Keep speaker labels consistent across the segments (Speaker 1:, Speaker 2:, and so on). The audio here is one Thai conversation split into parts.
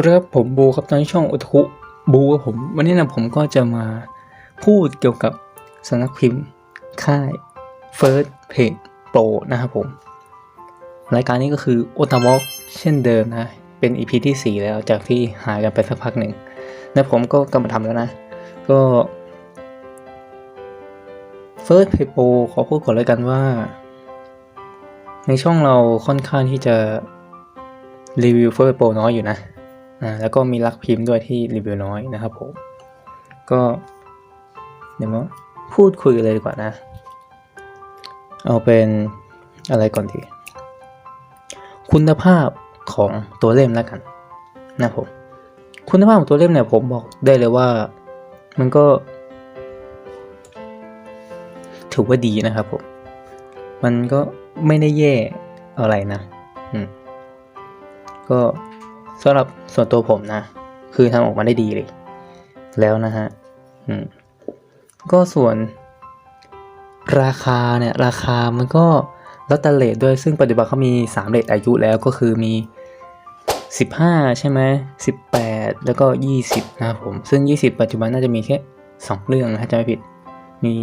Speaker 1: วัสดีครับผมบูครับตอนนี้ช่องอุทคุบูครับผมวันนี้นะผมก็จะมาพูดเกี่ยวกับสนักพิมพ์ค่าย First Page Pro นะครับผม รายการนี้ก็คือ o t a w a l k เช่นเดิมนะ เป็น EP ที่ 4 แล้วจากที่หายกันไปสักพักหนึ่งและผมก็กำลังทำแล้วนะ ก็ First Page Pro ขอพูดก่อนเลยกันว่า ในช่องเราค่อนข้างที่จะรีวิว First Page Pro น้อยอยู่นะ อ่าแล้วก็มีรักพิมพ์ด้วยที่รีวิวน้อยนะครับผม ก็เดี๋ยวมาพูดคุยกันเลยดีกว่านะ เอาเป็นอะไรก่อนดี คุณภาพของตัวเล่มแล้วกัน นะผม คุณภาพของตัวเล่มเนี่ยผมบอกได้เลยว่ามันก็ ถือว่าดีนะครับผม มันก็ไม่ได้แย่อะไรนะ อืม ก็ สำหรับส่วนตัวผมนะ คือทำออกมาได้ดีเลย แล้วนะฮะอืก็ส่วนราคาเนี่ย ราคามันก็ลดตเลทด้วยซึ่งปัจจุบันเขามี 3เลทอายุแล้วก็คือมี 15 ใช่ไหม18 แล้วก็ 20 นะครับผม ซึ่ง 20 ปัจจุบันน่าจะมีแค่ 2 เรื่องนะจำไม่ผิด มี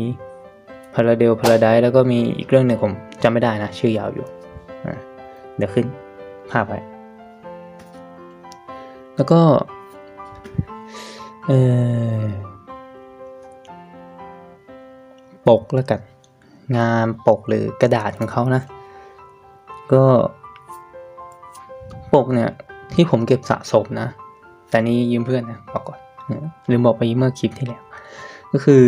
Speaker 1: พาราเดลพาราไดแล้วก็มีอีกเรื่องหนึ่งผมจำไม่ได้นะ ชื่อยาวอยู่ เดี๋ยวขึ้นภาพไว้ แล้วก็ปกแล้วกันงานปกหรือกระดาษของเขานะ ก็ปกเนี่ยที่ผมเก็บสะสมนะ แต่นี้ยืมเพื่อนนะบอกก่อนลืมบอกไปเมื่อคลิปที่แล้ว ก็คือ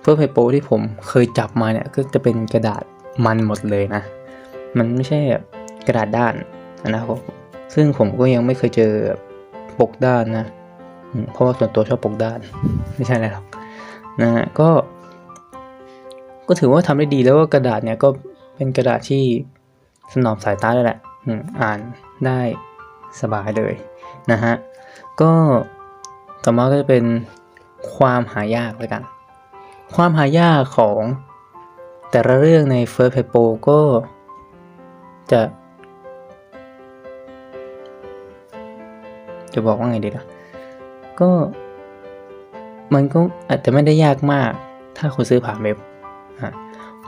Speaker 1: เพื่อเพโปที่ผมเคยจับมาเนี่ยก็จะเป็นกระดาษมันหมดเลยนะ มันไม่ใช่กระดาษด้านนะครับ ซึ่งผมก็ยังไม่เคยเจอปกด้านนะ เพราะว่าส่วนตัวชอบปกด้าน ไม่ใช่อะไรหรอกนะฮะก็ ก็ถือว่าทำได้ดีแล้วว่ากระดาษเนี่ยก็เป็นกระดาษที่สนอมสายตาเลยแหละอ่านได้สบายเลยนะฮะ ก็ต่อมาก็จะเป็นความหายากเลยกัน ความหายากของแต่ละเรื่องใน First Paper ก็จะ จะบอกว่าไงดีล่ะ ก็ มันก็อาจจะไม่ได้ยากมาก ถ้าคุณซื้อผ่านเว็บอะ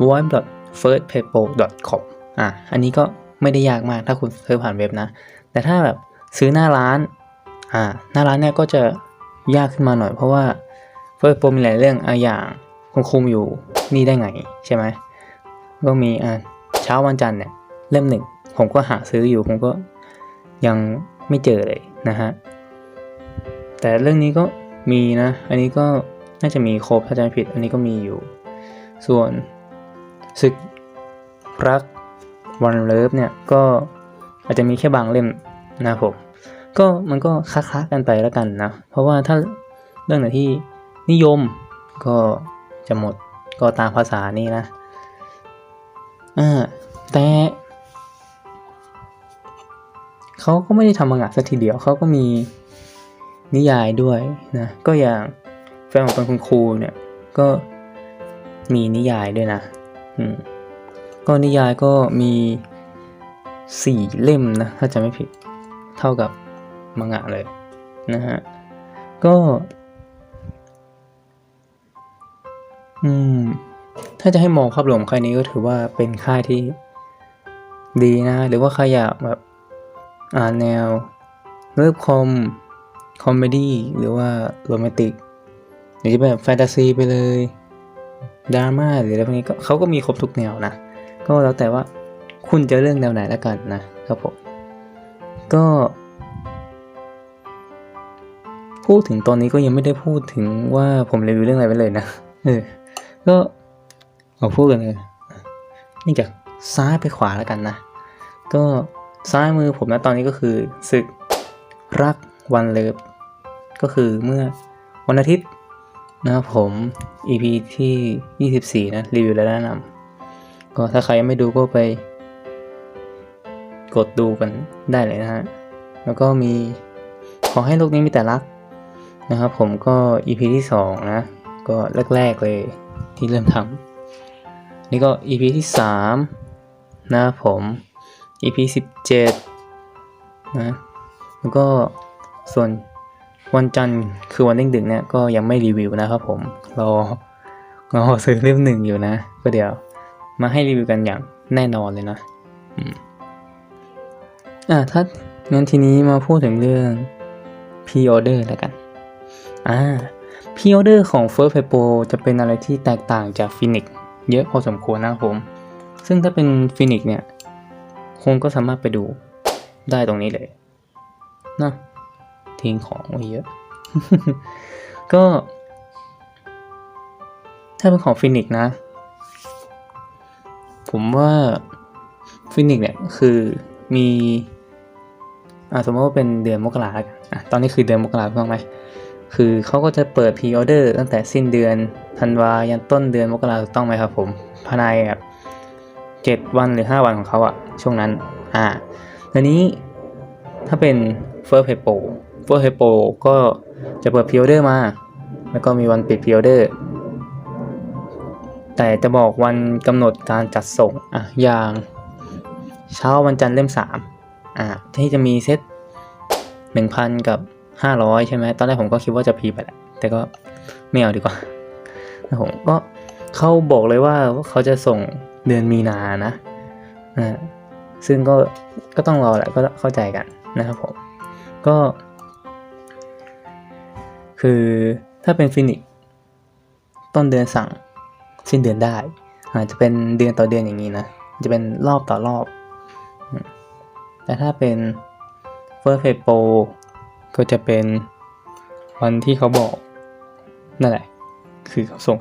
Speaker 1: voice.firstpaper.com อะ อันนี้ก็ไม่ได้ยากมากถ้าคุณซื้อผ่านเว็บนะ แต่ถ้าแบบซื้อหน้าร้าน อ่า หน้าร้านเนี่ยก็จะยากขึ้นมาหน่อย เพราะว่า First Paper มีหลายเรื่องอะอย่างคุณคุมอยู่นี่ได้ไงใช่ไหม ก็มีอะเช้าวันจันทร์เนี่ยเล่มหนึ่งผมก็หาซื้ออยู่ผมก็ยังไม่เจอเลย นะฮะ แต่เรื่องนี้ก็มีนะ อันนี้ก็น่าจะมีครบถ้าจำผิด อันนี้ก็มีอยู่ ส่วนศึกรักวันเลิฟเนี่ยก็อาจจะมีแค่บางเล่มนะผม ก็มันก็ค้าๆกันไปแล้วกันนะ เพราะว่าถ้าเรื่องไหนที่นิยมก็จะหมดก็ตามภาษานี่นะอ่าแต่ เขาก็ไม่ได้ทำมังงะสักทีเดียวเขาก็มีนิยายด้วยนะก็อย่างแฟนของเป็นคุณครูเนี่ยก็มีนิยายด้วยนะอืมก็นิยายก็มีสี่เล่มนะถ้าจะไม่ผิดเท่ากับมังงะเลยนะฮะก็อืมถ้าจะให้มองภาพรวมค่ายนี้ก็ถือว่าเป็นค่ายที่ดีนะ หรือว่าใครอยากแบบ แนวเลิฟคอม คอมเมดี้หรือว่าโรแมนติกหรือจะแบบแฟนตาซีไปเลยดราม่าหรืออะไรพวกนี้ก็เขาก็มีครบทุกแนวนะ ก็แล้วแต่ว่าคุณจะเรื่องแนวไหนแล้วกันนะครับผม ก็ พูดถึงตอนนี้ก็ยังไม่ได้พูดถึงว่าผมรีวิวเรื่องอะไรไปเลยนะเออก็เอาพูดกันเลยนี่จากซ้ายไปขวาแล้วกันนะ ก็ ซ้ายมือผมนะตอนนี้ก็คือศึกรักวันเลิฟก็คือเมื่อวันอาทิตย์นะครับผม EP ที่ 24 นะ รีวิวและแนะนำก็ถ้าใครยังไม่ดูก็ไป กดดูกันได้เลยนะฮะ แล้วก็มีขอให้โลกนี้มีแต่รักนะครับผมก็ EP ที่ 2 นะ ก็แรก ๆ เลยที่เริ่มทำนี่ก็ EP ที่ 3 นะครับผม EP 17 นะ แล้วก็ส่วนวันจันทร์คือวันเด้งดึกเนี่ยก็ยังไม่รีวิวนะครับผม รอรอซื้อเล่มหนึ่งอยู่นะ ก็เดี๋ยวมาให้รีวิวกันอย่างแน่นอนเลยนะอ่าถ้างั้นทีนี้มาพูดถึงเรื่อง pre-order แล้วกัน อ่า pre-order ของ First Paper จะเป็นอะไรที่แตกต่างจาก Phoenix เยอะพอสมควรนะครับผม ซึ่งถ้าเป็น Phoenix เนี่ย คงก็สามารถไปดูได้ตรงนี้เลยนะทิ้งของไว้เยอะ ก็ ถ้าเป็นของฟินิกนะ ผมว่าฟินิกเนี่ยคือมีอ่าสมมติว่าเป็นเดือนมกราแล้วกันอะตอนนี้คือเดือนมกราถูกต้องไหมคือเขาก็จะเปิดพรีออเดอร์ตั้งแต่สิ้นเดือนธันวายันต้นเดือนมกราถูกต้องไหมครับผมภายในแบบ เจ็ดวันหรือห้าวันของเขาอะช่วงนั้นอ่าทีนี้ถ้าเป็น First Paper First Paper ก็จะเปิดพรีออเดอร์มา แล้วก็มีวันปิดพรีออเดอร์แต่จะบอกวันกำหนดการจัดส่งอะอย่างเช้าวันจันทร์เล่มสามอะที่จะมีเซตหนึ่งพันกับห้าร้อยใช่ไหมตอนแรกผมก็คิดว่าจะพีไปแหละแต่ก็ไม่เอาดีกว่าผมก็เขาบอกเลยว่าเขาจะส่ง เดือนมีนานะอ่าซึ่งก็ก็ต้องรอแหละก็เข้าใจกันนะครับผม ก็ คือถ้าเป็นฟินิกต้นเดือนสั่งสิ้นเดือนได้ อาจจะเป็นเดือนต่อเดือนอย่างนี้นะ จะเป็นรอบต่อรอบ แต่ถ้าเป็น First p a p e ก็จะเป็นวันที่เขาบอก นั่นแหละ คือเขาส่ง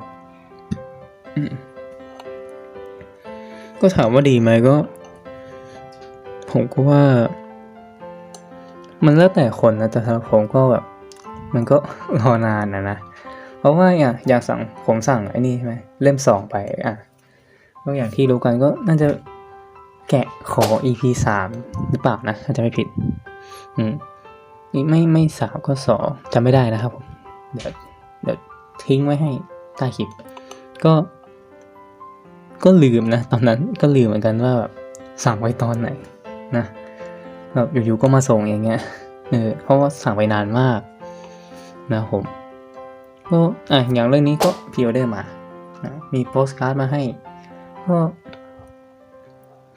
Speaker 1: ก็ถามว่าดีไหมก็ ผมก็ว่า มันแล้วแต่คนนะแต่สำหรับผมก็แบบมันก็รอนานนะนะเพราะว่าอย่างอย่างสั่งผมสั่งไอ้นี่ใช่ไหมเล่มสองไปอะก็อย่างที่รู้กันก็น่าจะแกะขอ EP สามหรือเปล่านะถ้าจะไม่ผิด อืมอีกไม่ไม่สามก็สองจำไม่ได้นะครับผมเดี๋ยวเดี๋ยวทิ้งไว้ให้ใต้คลิป ก็ ก็ลืมนะ ตอนนั้นก็ลืมเหมือนกันว่าแบบสั่งไว้ตอนไหนนะแบบอยู่ๆก็มาส่งอย่างเงี้ยเออเพราะว่าสั่งไปนานมาก นะครับผมก็อะอย่างเรื่องนี้ก็พิออเดอร์มานะมีโปสการ์ดมาให้ก็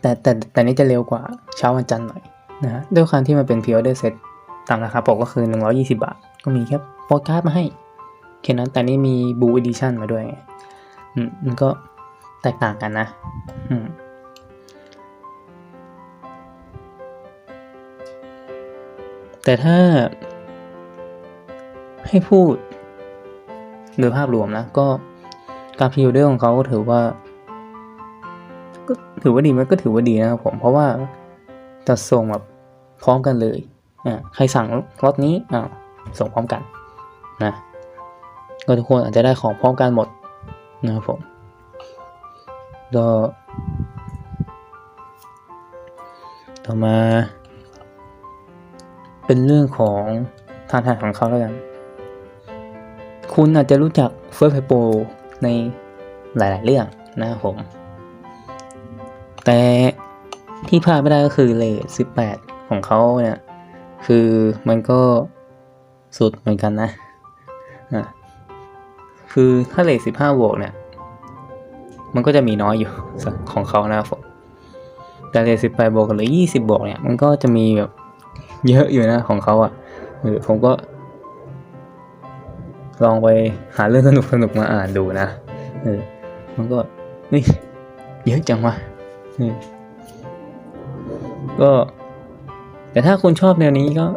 Speaker 1: แต่แต่แต่นี้จะเร็วกว่าเช้าวันจันทร์หน่อยนะฮะด้วยความที่มันเป็นพิออเดอร์เซ็ตตามราคาปกก็คือ 120 บาท ก็มีแค่โปสการ์ดมาให้แค่นั้นแต่นี่มีบูอ d ดิชั่นมาด้วยไงอืมมันก็ แตกต่างกันนะแต่ถ้าให้พูดโดยภาพรวมนะ ก็การพิวเดอร์ของเขาก็ถือว่า ก็ถือว่าดีไหมก็ถือว่าดีนะครับผม เพราะว่าจะส่งแบบพร้อมกันเลยอ่าใครสั่งรถนี้อ่าส่งพร้อมกันนะก็ทุกคนอาจจะได้ของพร้อมกันหมดนะครับผม ก็ ต่อมา เป็นเรื่องของทาทางของเขาแล้วกัน คุณอาจจะรู้จักเฟิร์สไพโปในหลาย ๆ เรื่องนะครับผม แต่ที่พลาดไม่ได้ก็คือเลท18ของเขาเนี่ย คือมันก็สุดเหมือนกันนะอะคือถ้าเลท15บห้าโวกเนี่ย มันก็จะมีน้อยอยู่ของเขานะครับผมแต่เลท18บวกหรือ20บบวกเนี่ย มันก็จะมีแบบเยอะอยู่นะของเขาอะเออผมก็ ลองไปหาเรื่องสนุกสนุกมาอ่านดูนะเออมันก็นี่เยอะจังวะก็ แต่ถ้าคุณชอบแนวนี้ก็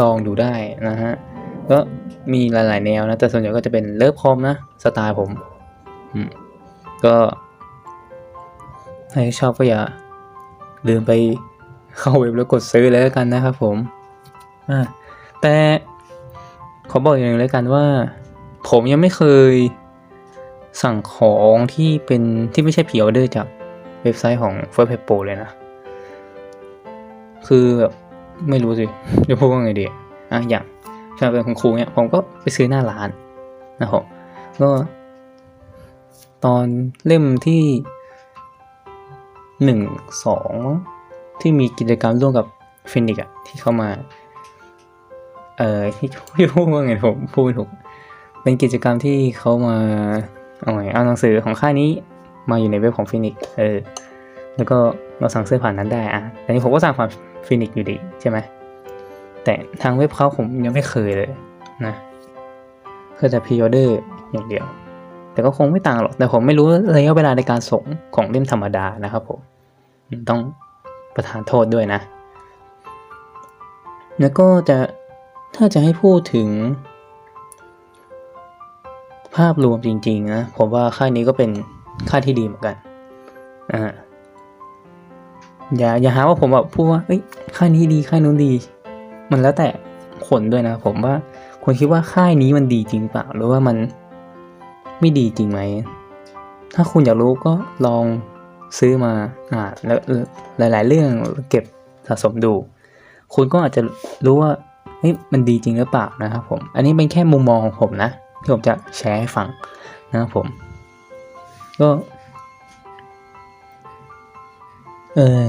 Speaker 1: ลองดูได้นะฮะ ก็มีหลาย ๆ แนวนะ แต่ส่วนใหญ่ก็จะเป็นเลิฟคอมนะ สไตล์ผม ก็ใครชอบก็อย่าลืมไปเข้าเว็บแล้วกดซื้อเลยแล้วกันนะครับผมแต่ขอบอกอย่างนึงแล้วกันว่า ผมยังไม่เคยสั่งของที่เป็นที่ไม่ใช่ผีออเดอร์จากเว็บไซต์ของ First p a p e เลยนะ คือแบบไม่รู้สิจะพูดว่าไงดีอะอย่างถ้าเป็นของครูเนี่ยผมก็ไปซื้อหน้าร้านนะครับก็ ตอนเล่มที่หนึ่งสองที่มีกิจกรรมร่วมกับฟินิกอะที่เข้ามา เอ่อที่ที่พูดว่าไงผมพูดถูกเป็นกิจกรรมที่เขามาเอาไงเอาหนังสือของค่ายนี้มาอยู่ในเว็บของฟินิกเออแล้วก็เราสั่งซื้อผ่านนั้นได้อะแต่นี้ผมก็สั่งผ่านฟินิกอยู่ดีใช่ไหมแต่ทางเว็บเขาผมยังไม่เคยเลยนะก็จะพิออเดอร์อย่างเดียว แต่ก็คงไม่ต่างหรอก แต่ผมไม่รู้ระยะเวลาในการส่งของเล่มธรรมดานะครับผม ต้องประทานโทษด้วยนะ แล้วก็จะถ้าจะให้พูดถึง ภาพรวมจริงๆนะผมว่าค่ายนี้ก็เป็นค่ายที่ดีเหมือนกันอ่าอย่าอย่าหาว่าผมแบบพูดว่าเอ้ยค่ายนี้ดีค่ายนู้นดี มันแล้วแต่คนด้วยนะ ผมว่าคนคิดว่าค่ายนี้มันดีจริงเปล่าหรือว่ามัน ไม่ดีจริงไหม ถ้าคุณอยากรู้ก็ลองซื้อมาอ่านแล้วหลาย ๆ เรื่องเก็บสะสมดู คุณก็อาจจะรู้ว่าเฮ้ยมันดีจริงหรือเปล่านะครับผม อันนี้เป็นแค่มุมมองของผมนะ ที่ผมจะแชร์ให้ฟังนะครับผม ก็เออ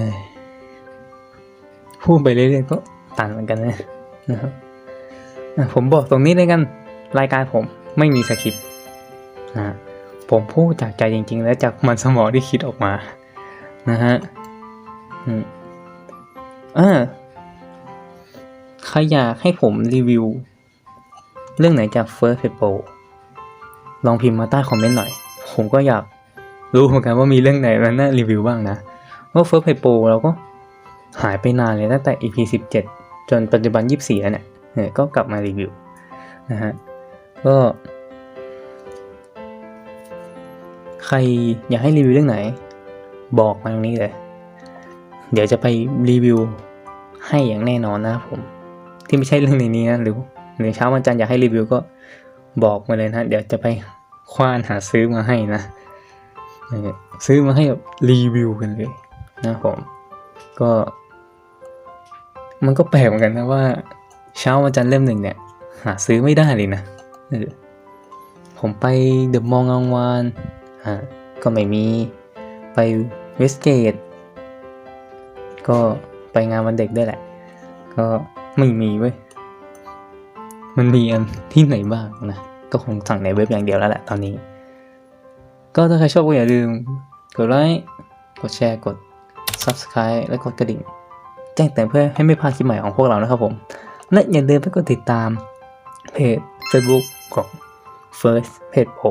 Speaker 1: พูดไปเรื่อยๆก็ตันเหมือนกันนะนะครับผมบอกตรงนี้เลยกัน รายการผมไม่มีสคริปต์ นะผมพูดจากใจจริง ๆ แล้วจากมันสมองที่คิดออกมา นะฮะอืมอ่าใครอยากให้ผมรีวิว เรื่องไหนจาก First Paper ลองพิมพ์มาใต้คอมเมนต์หน่อย ผมก็อยากรู้เหมือนกันว่ามีเรื่องไหนมันน่ารีวิวบ้างนะว่า First Paper เราก็หายไปนานเลยตั้งแต่ EP 17 จนปัจจุบัน 24 แล้วเนี่ยก็กลับมารีวิวนะฮะก็ ใครอยากให้รีวิวเรื่องไหน บอกมาตรงนี้เลย เดี๋ยวจะไปรีวิวให้อย่างแน่นอนนะครับผม ที่ไม่ใช่เรื่องในนี้นะหรือหรือเช้าวันจันทร์อยากให้รีวิวก็บอกมาเลยนะ เดี๋ยวจะไปคว้านหาซื้อมาให้นะซื้อมาให้แบบรีวิวกันเลยนะผม ก็ มันก็แปลกเหมือนกันนะว่า เช้าวันจันทร์เล่มหนึ่งเนี่ย หาซื้อไม่ได้เลยนะผมไปเดอะมองอังวาน อ่าก็ไม่มีไปเวสเกตก็ไปงานวันเด็กด้วยแหละ ก็ไม่มีเว้ย มันมีอันที่ไหนบ้างนะ ก็คงสั่งในเว็บอย่างเดียวแล้วแหละตอนนี้ ก็ถ้าใครชอบก็อย่าลืม กดไลค์ กดแชร์ กด Subscribe และกดกระดิ่ง แจ้งเตือนเพื่อให้ไม่พลาดคลิปใหม่ของพวกเรานะครับผม และอย่าลืมไปกดติดตามเพจ Facebook ของ First Page Pro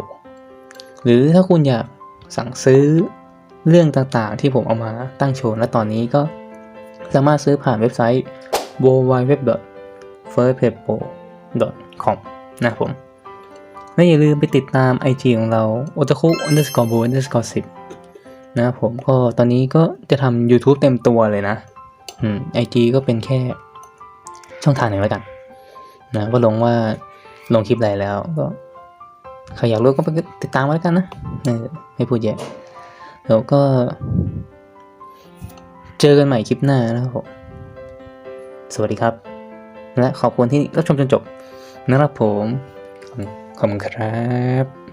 Speaker 1: หรือถ้าคุณอยากสั่งซื้อเรื่องต่างๆ ที่ผมเอามาตั้งโชว์ณตอนนี้ก็สามารถซื้อผ่านเว็บไซต์ www.firstpagepro.com นะครับผมและอย่าลืมไปติดตาม IG ของเรา otaku underscore bo underscore 10นะครับผมก็ตอนนี้ก็จะทำ YouTube เต็มตัวเลยนะอืม IG ก็เป็นแค่ช่องทางหนึ่งแล้วกันนะก็ลงว่าลงคลิปอะไรแล้วก็ ใครอยากรู้ก็ไปติดตามไว้แล้วกันนะไม่พูดเยอะแล้วก็ เจอกันใหม่คลิปหน้านะครับผมสวัสดีครับ และขอบคุณที่รับชมจนจบนะครับผมขอบคุณครับ